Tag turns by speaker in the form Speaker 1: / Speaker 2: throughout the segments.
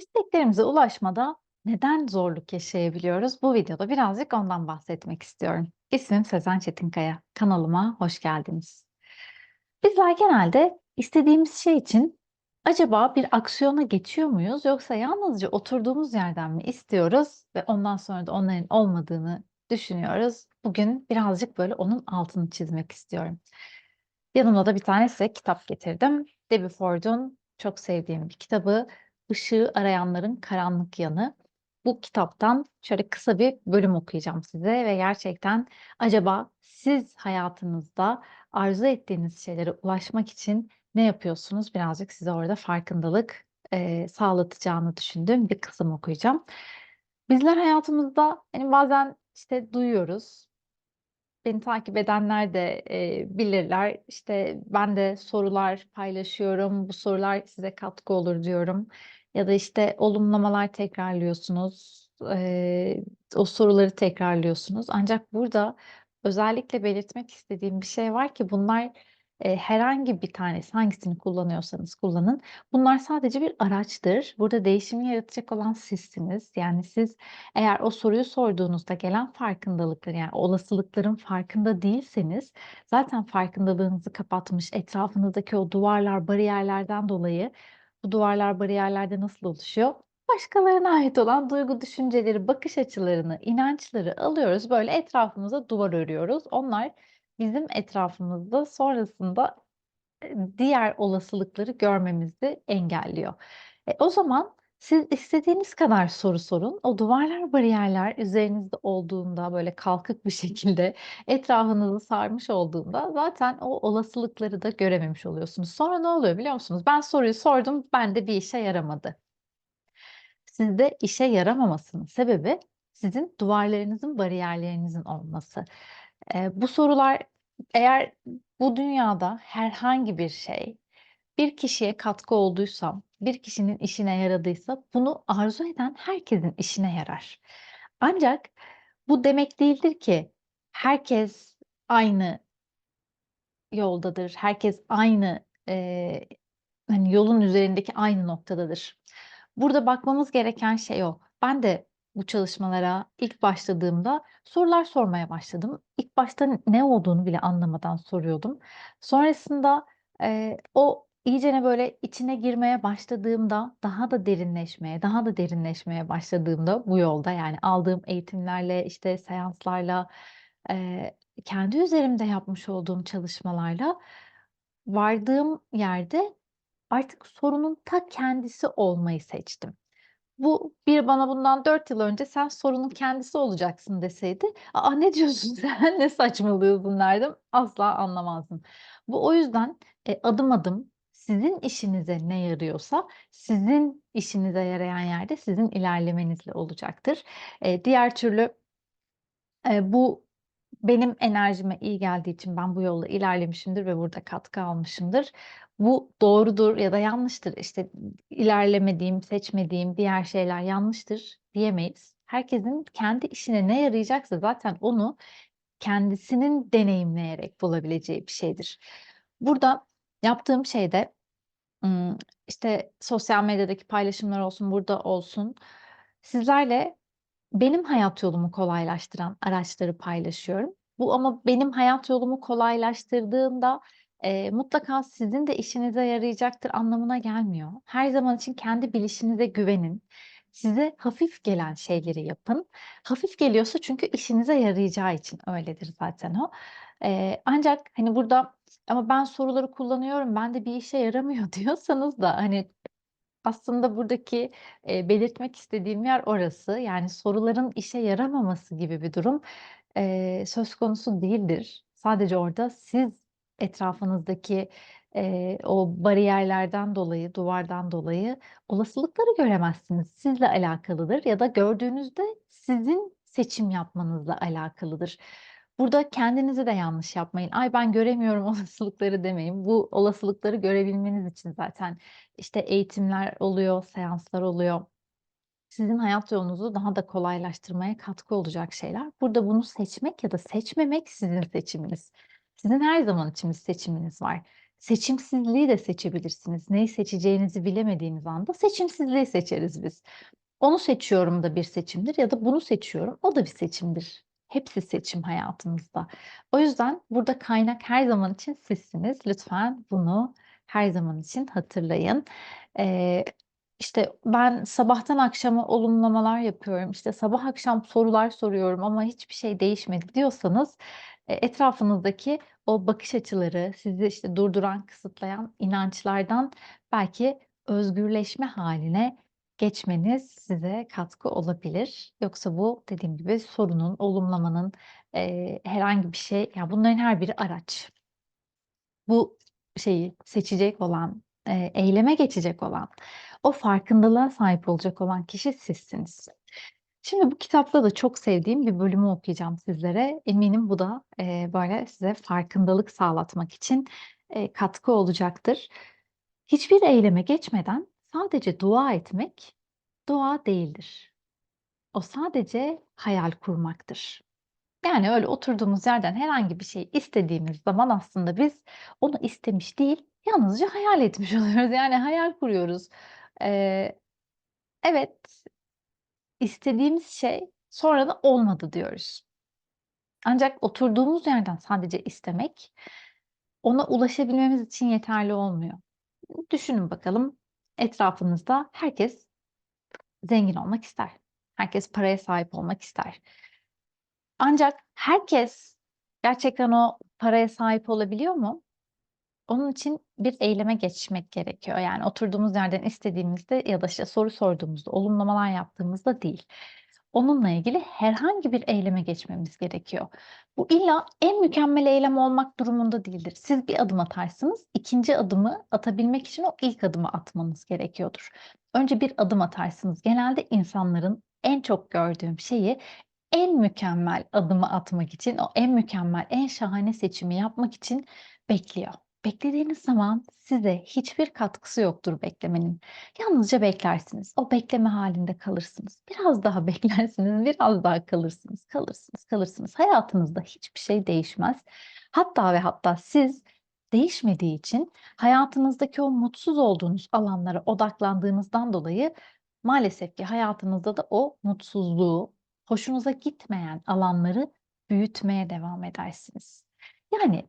Speaker 1: İsteklerimize ulaşmada neden zorluk yaşayabiliyoruz? Bu videoda birazcık ondan bahsetmek istiyorum. İsmim Sezen Çetinkaya. Kanalıma hoş geldiniz. Bizler genelde istediğimiz şey için acaba bir aksiyona geçiyor muyuz yoksa yalnızca oturduğumuz yerden mi istiyoruz ve ondan sonra da onların olmadığını düşünüyoruz? Bugün birazcık böyle onun altını çizmek istiyorum. Yanımda da bir tane size kitap getirdim. Debbie Ford'un çok sevdiğim bir kitabı Işığı Arayanların Karanlık Yanı. Bu kitaptan şöyle kısa bir bölüm okuyacağım size ve gerçekten acaba siz hayatınızda arzu ettiğiniz şeylere ulaşmak için ne yapıyorsunuz? Birazcık size orada farkındalık eee, sağlatacağını düşündüğüm bir kısım okuyacağım. Bizler hayatımızda hani bazen işte duyuyoruz, Beni takip edenler de, eee, bilirler. İşte, ben de sorular paylaşıyorum, bu sorular size katkı olur diyorum ya da, işte, olumlamalar tekrarlıyorsunuz, eee, o soruları tekrarlıyorsunuz. Ancak burada özellikle belirtmek istediğim bir şey var ki bunlar, eee, herhangi bir tanesi, hangisini kullanıyorsanız kullanın, bunlar sadece bir araçtır. Burada değişimi yaratacak olan sizsiniz. Yani siz eğer o soruyu sorduğunuzda gelen farkındalıkları, yani olasılıkların farkında değilseniz zaten farkındalığınızı kapatmış, etrafınızdaki o duvarlar, bariyerlerden dolayı bu duvarlar, bariyerlerde nasıl oluşuyor? Başkalarına ait olan duygu, düşünceleri, bakış açılarını, inançları alıyoruz, böyle etrafımıza duvar örüyoruz. Onlar bizim etrafımızda sonrasında, eee, diğer olasılıkları görmemizi engelliyor. E, o zaman siz istediğiniz kadar soru sorun. O duvarlar, bariyerler üzerinizde olduğunda, böyle kalkık bir şekilde etrafınızı sarmış olduğunda zaten o olasılıkları da görememiş oluyorsunuz. Sonra ne oluyor biliyor musunuz? Ben soruyu sordum, bende bir işe yaramadı. Sizde işe yaramamasının sebebi sizin duvarlarınızın, bariyerlerinizin olması. Eee, bu sorular eğer bu dünyada herhangi bir şey bir kişiye katkı olduysa, bir kişinin işine yaradıysa bunu arzu eden herkesin işine yarar. Ancak bu demek değildir ki herkes aynı yoldadır, herkes aynı, eee, hani, yolun üzerindeki aynı noktadadır. Burada bakmamız gereken şey o. Ben de bu çalışmalara ilk başladığımda sorular sormaya başladım. İlk başta ne olduğunu bile anlamadan soruyordum. Sonrasında, eee, o iyicene böyle içine girmeye başladığımda, daha da derinleşmeye, daha da derinleşmeye başladığımda bu yolda, yani aldığım eğitimlerle, işte seanslarla, eee, kendi üzerimde yapmış olduğum çalışmalarla vardığım yerde artık sorunun ta kendisi olmayı seçtim. Bu biri bana bundan 4 yıl önce "Sen sorunun kendisi olacaksın." deseydi, "A, ne diyorsun sen, ne saçmalıyorsun?" derdim. Asla anlamazdım. Bu o yüzden, eee, adım adım sizin işinize ne yarıyorsa sizin işinize yarayan yerde sizin ilerlemenizle olacaktır. Eee, diğer türlü Eee, bu benim enerjime iyi geldiği için ben bu yolda ilerlemişimdir ve burada katkı almışımdır. Bu doğrudur ya da yanlıştır. İşte, ilerlemediğim, seçmediğim diğer şeyler yanlıştır diyemeyiz. Herkesin kendi işine ne yarayacaksa zaten onu kendisinin deneyimleyerek bulabileceği bir şeydir. Burada yaptığım şey ımm, işte, sosyal medyadaki paylaşımlar olsun, burada olsun, sizlerle benim hayat yolumu kolaylaştıran araçları paylaşıyorum. Bu ama benim hayat yolumu kolaylaştırdığında, eee, mutlaka sizin de işinize yarayacaktır anlamına gelmiyor. Her zaman için kendi bilişinize güvenin. Size hafif gelen şeyleri yapın. Hafif geliyorsa çünkü işinize yarayacağı için öyledir zaten o. Eee, ancak, hani, burada ama ben soruları kullanıyorum, bende bir işe yaramıyor diyorsanız da, hani, aslında buradaki, eee, belirtmek istediğim yer orası. Yani soruların işe yaramaması gibi bir durum, eee, söz konusu değildir. Sadece orada siz etrafınızdaki, eee, o bariyerlerden dolayı, duvardan dolayı olasılıkları göremezsiniz. Sizle alakalıdır ya da gördüğünüzde sizin seçim yapmanızla alakalıdır. Burada kendinizi de yanlış yapmayın. "Ay, ben göremiyorum olasılıkları." demeyin. Bu olasılıkları görebilmeniz için zaten, işte, eğitimler oluyor, seanslar oluyor. Sizin hayat yolunuzu daha da kolaylaştırmaya katkı olacak şeyler. Burada bunu seçmek ya da seçmemek sizin seçiminiz. Sizin her zaman için seçiminiz var. seçimsizliği de seçebilirsiniz. Neyi seçeceğinizi bilemediğiniz anda seçimsizliği seçeriz biz. Onu seçiyorum da bir seçimdir ya da bunu seçiyorum, o da bir seçimdir. Hepsi seçim hayatımızda. O yüzden burada kaynak her zaman için sizsiniz. Lütfen bunu her zaman için hatırlayın. Eee, işte, ben sabahtan akşama olumlamalar yapıyorum, işte, sabah akşam sorular soruyorum ama hiçbir şey değişmedi diyorsanız, eee, etrafınızdaki o bakış açıları, sizi, işte, durduran, kısıtlayan inançlardan belki özgürleşme hâline geçmeniz size katkı olabilir. Yoksa bu dediğim gibi sorunun, olumlamanın, eee, herhangi bir şey, ya, bunların her biri araç. Bu şeyi seçecek olan, eee, eyleme geçecek olan, o farkındalığa sahip olacak olan kişi sizsiniz. Şimdi bu kitapta da çok sevdiğim bir bölümü okuyacağım sizlere. Eminim bu da, eee, böyle, size farkındalık sağlatmak için, eee, katkı olacaktır. Hiçbir eyleme geçmeden sadece dua etmek, dua değildir. O sadece hayal kurmaktır. Yani öyle oturduğumuz yerden herhangi bir şey istediğimiz zaman aslında biz onu istemiş değil, yalnızca hayal etmiş oluyoruz. Yani hayal kuruyoruz. Eee, evet, istediğimiz şey sonra da olmadı diyoruz. Ancak oturduğumuz yerden sadece istemek, ona ulaşabilmemiz için yeterli olmuyor. Düşünün bakalım, etrafınızda herkes zengin olmak ister. Herkes paraya sahip olmak ister. Ancak herkes gerçekten o paraya sahip olabiliyor mu? Onun için bir eyleme geçmek gerekiyor. Yani oturduğumuz yerden istediğimizde ya da, işte, soru sorduğumuzda, olumlamalar yaptığımızda değil. Onunla ilgili herhangi bir eyleme geçmemiz gerekiyor. Bu illa en mükemmel eylem olmak durumunda değildir. Siz bir adım atarsınız, 2'nci adımı atabilmek için o ilk adımı atmanız gerekiyordur. Önce bir adım atarsınız. Genelde insanların en çok gördüğüm şeyi en mükemmel adımı atmak için, o en mükemmel, en şahane seçimi yapmak için bekliyor. Beklediğiniz zaman size hiçbir katkısı yoktur beklemenin. Yalnızca beklersiniz. O bekleme hâlinde kalırsınız. Biraz daha beklersiniz, biraz daha kalırsınız, kalırsınız, kalırsınız. Hayatınızda hiçbir şey değişmez. Hatta ve hatta siz değişmediği için hayatınızdaki o mutsuz olduğunuz alanlara odaklandığınızdan dolayı maalesef ki hayatınızda da o mutsuzluğu, hoşunuza gitmeyen alanları büyütmeye devam edersiniz. Yani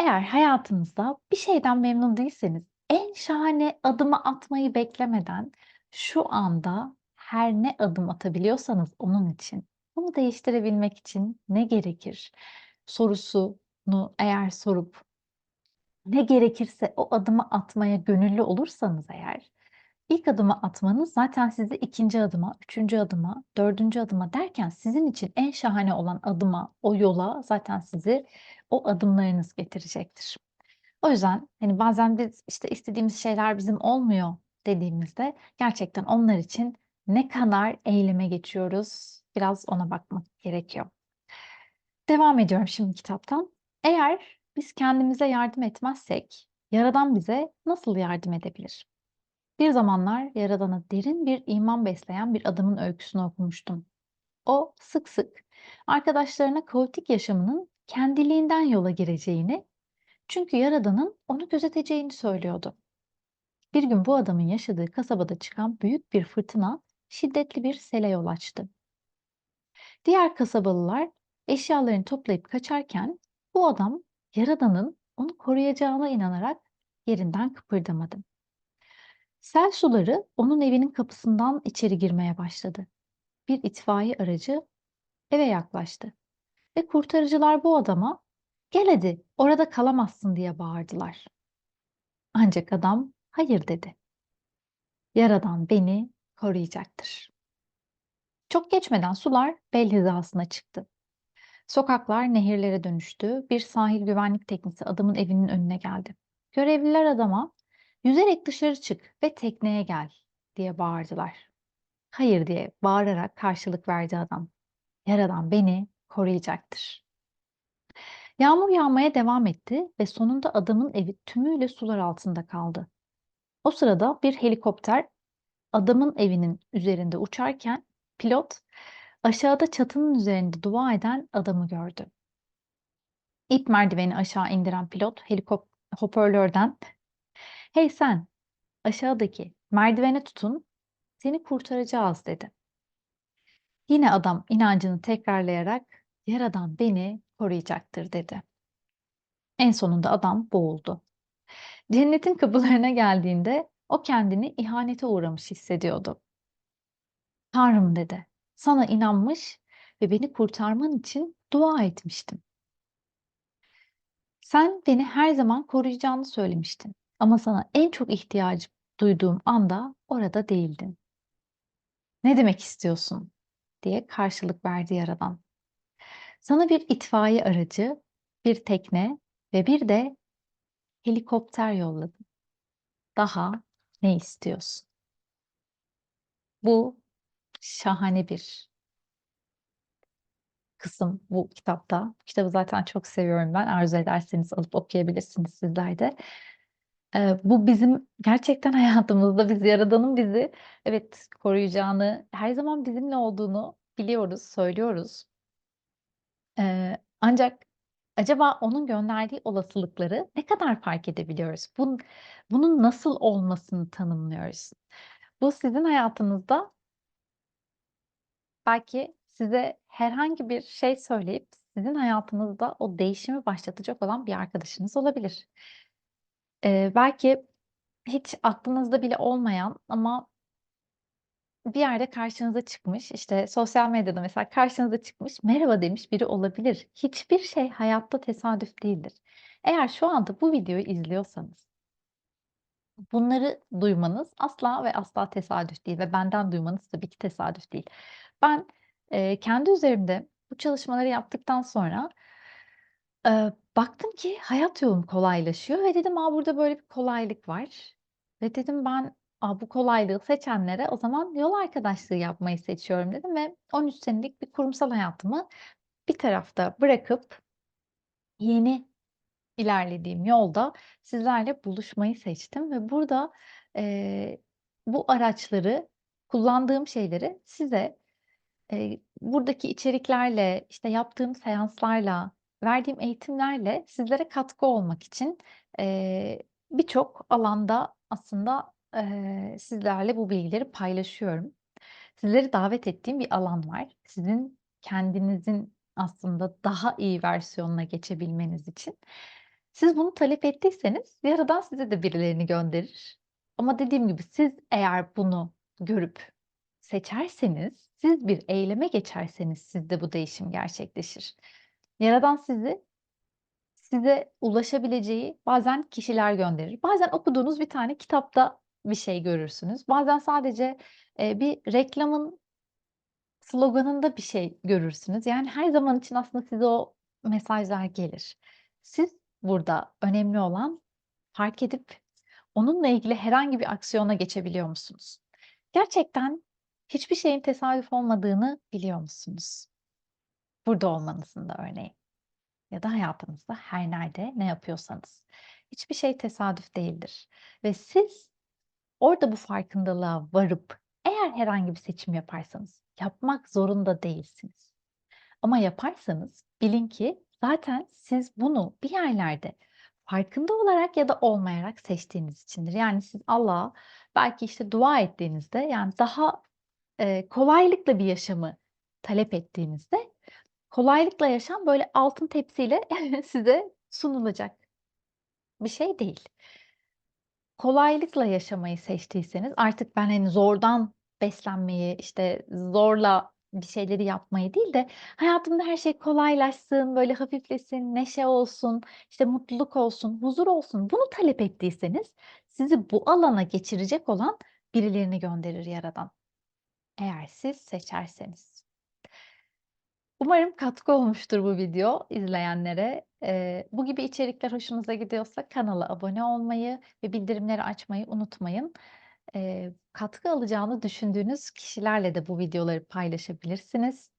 Speaker 1: eğer hayatınızda bir şeyden memnun değilseniz en şahane adımı atmayı beklemeden şu anda her ne adım atabiliyorsanız onun için, bunu değiştirebilmek için ne gerekir sorusunu eğer sorup ne gerekirse o adımı atmaya gönüllü olursanız eğer, ilk adımı atmanız zaten sizi 2'nci adıma, 3'üncü adıma, 4'üncü adıma derken sizin için en şahane olan adıma, o yola zaten sizi o adımlarınız getirecektir. O yüzden, hani, bazen biz, işte, istediğimiz şeyler bizim olmuyor dediğimizde gerçekten onlar için ne kadar eyleme geçiyoruz, biraz ona bakmak gerekiyor. Devam ediyorum şimdi kitaptan. Eğer biz kendimize yardım etmezsek Yaradan bize nasıl yardım edebilir? Bir zamanlar Yaradan'a derin bir iman besleyen bir adamın öyküsünü okumuştum. O sık sık arkadaşlarına kaotik yaşamının kendiliğinden yola gireceğini, çünkü Yaradan'ın onu gözeteceğini söylüyordu. Bir gün bu adamın yaşadığı kasabada çıkan büyük bir fırtına şiddetli bir sele yol açtı. Diğer kasabalılar eşyalarını toplayıp kaçarken bu adam Yaradan'ın onu koruyacağına inanarak yerinden kıpırdamadı. Sel suları onun evinin kapısından içeri girmeye başladı. Bir itfaiye aracı eve yaklaştı ve kurtarıcılar bu adama "Gel hadi, orada kalamazsın." diye bağırdılar. Ancak adam hayır dedi. Yaradan beni koruyacaktır. Çok geçmeden sular bel hizasına çıktı. Sokaklar nehirlere dönüştü. Bir sahil güvenlik teknesi adamın evinin önüne geldi. Görevliler adama "Yüzerek dışarı çık ve tekneye gel." diye bağırdılar. "Hayır." diye bağırarak karşılık verdi adam. Yaradan beni koruyacaktır. Yağmur yağmaya devam etti ve sonunda adamın evi tümüyle sular altında kaldı. O sırada bir helikopter adamın evinin üzerinde uçarken pilot aşağıda çatının üzerinde dua eden adamı gördü. İp merdiveni aşağı indiren pilot hoparlörden "Hey sen, aşağıdaki merdivene tutun, seni kurtaracağız." dedi. Yine adam inancını tekrarlayarak "Yaradan beni koruyacaktır." dedi. En sonunda adam boğuldu. Cennetin kapılarına geldiğinde o kendini ihanete uğramış hissediyordu. "Tanrım" dedi, "sana inanmış ve beni kurtarman için dua etmiştim. Sen beni her zaman koruyacağını söylemiştin ama sana en çok ihtiyacım duyduğum anda orada değildin. Ne demek istiyorsun?" diye karşılık verdi Yaradan. "Sana bir itfaiye aracı, bir tekne ve bir de helikopter yolladım. Daha ne istiyorsun?" Bu şahane bir kısım bu kitapta. Kitabı zaten çok seviyorum ben. Arzu ederseniz alıp okuyabilirsiniz sizler de. Eee, bu bizim gerçekten hayatımızda biz Yaradan'ın bizi evet koruyacağını, her zaman bizimle olduğunu biliyoruz, söylüyoruz. Eee, ancak acaba onun gönderdiği olasılıkları ne kadar fark edebiliyoruz? Bun bunun nasıl olmasını tanımlıyoruz? Bu sizin hayatınızda belki size herhangi bir şey söyleyip sizin hayatınızda o değişimi başlatacak olan bir arkadaşınız olabilir. Eee, belki hiç aklınızda bile olmayan ama bir yerde karşınıza çıkmış, işte, sosyal medyada mesela karşınıza çıkmış, merhaba demiş biri olabilir. Hiçbir şey hayatta tesadüf değildir. Eğer şu anda bu videoyu izliyorsanız bunları duymanız asla ve asla tesadüf değil ve benden duymanız tabii ki tesadüf değil. Ben, eee, kendi üzerimde bu çalışmaları yaptıktan sonra, eee, baktım ki hayat yolum kolaylaşıyor ve dedim, "A, burada böyle bir kolaylık var." Ve dedim ben, "A, bu kolaylığı seçenlere o zaman yol arkadaşlığı yapmayı seçiyorum." dedim ve 13 senelik bir kurumsal hayatımı bir tarafta bırakıp yeni ilerlediğim yolda sizlerle buluşmayı seçtim ve burada, eee, bu araçları, kullandığım şeyleri size, eee, buradaki içeriklerle, işte, yaptığım seanslarla, verdiğim eğitimlerle sizlere katkı olmak için, eee, birçok alanda aslında, eee, sizlerle bu bilgileri paylaşıyorum. Sizleri davet ettiğim bir alan var. Sizin kendinizin aslında daha iyi versiyonuna geçebilmeniz için. Siz bunu talep ettiyseniz Yaradan size de birilerini gönderir. Ama dediğim gibi siz eğer bunu görüp seçerseniz, siz bir eyleme geçerseniz sizde bu değişim gerçekleşir. Yaradan sizi size ulaşabileceği bazen kişiler gönderir. Bazen okuduğunuz bir tane kitapta bir şey görürsünüz. Bazen sadece, eee, bir reklamın sloganında bir şey görürsünüz. Yani her zaman için aslında size o mesajlar gelir. Siz burada önemli olan fark edip onunla ilgili herhangi bir aksiyona geçebiliyor musunuz? Gerçekten hiçbir şeyin tesadüf olmadığını biliyor musunuz? Burada olmanızın da örneğin ya da hayatınızda her nerede ne yapıyorsanız. Hiçbir şey tesadüf değildir ve siz orada bu farkındalığa varıp eğer herhangi bir seçim yaparsanız, yapmak zorunda değilsiniz. Ama yaparsanız bilin ki zaten siz bunu bir yerlerde farkında olarak ya da olmayarak seçtiğiniz içindir. Yani siz Allah'a belki, işte, dua ettiğinizde, yani, daha, eee, kolaylıkla bir yaşamı talep ettiğinizde kolaylıkla yaşam böyle altın tepsiyle size sunulacak bir şey değil. Kolaylıkla yaşamayı seçtiyseniz artık ben, hani, zordan beslenmeyi, işte, zorla bir şeyleri yapmayı değil de hayatımda her şey kolaylaşsın, böyle hafiflesin, neşe olsun, işte, mutluluk olsun, huzur olsun, bunu talep ettiyseniz sizi bu alana geçirecek olan birilerini gönderir Yaradan. Eğer siz seçerseniz. Umarım katkı olmuştur bu video izleyenlere. Eee, bu gibi içerikler hoşunuza gidiyorsa kanala abone olmayı ve bildirimleri açmayı unutmayın. Eee, katkı alacağını düşündüğünüz kişilerle de bu videoları paylaşabilirsiniz.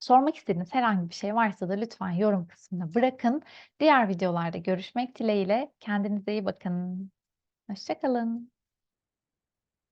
Speaker 1: Sormak istediğiniz herhangi bir şey varsa da lütfen yorum kısmına bırakın. Diğer videolarda görüşmek dileğiyle. Kendinize iyi bakın. Hoşça kalın.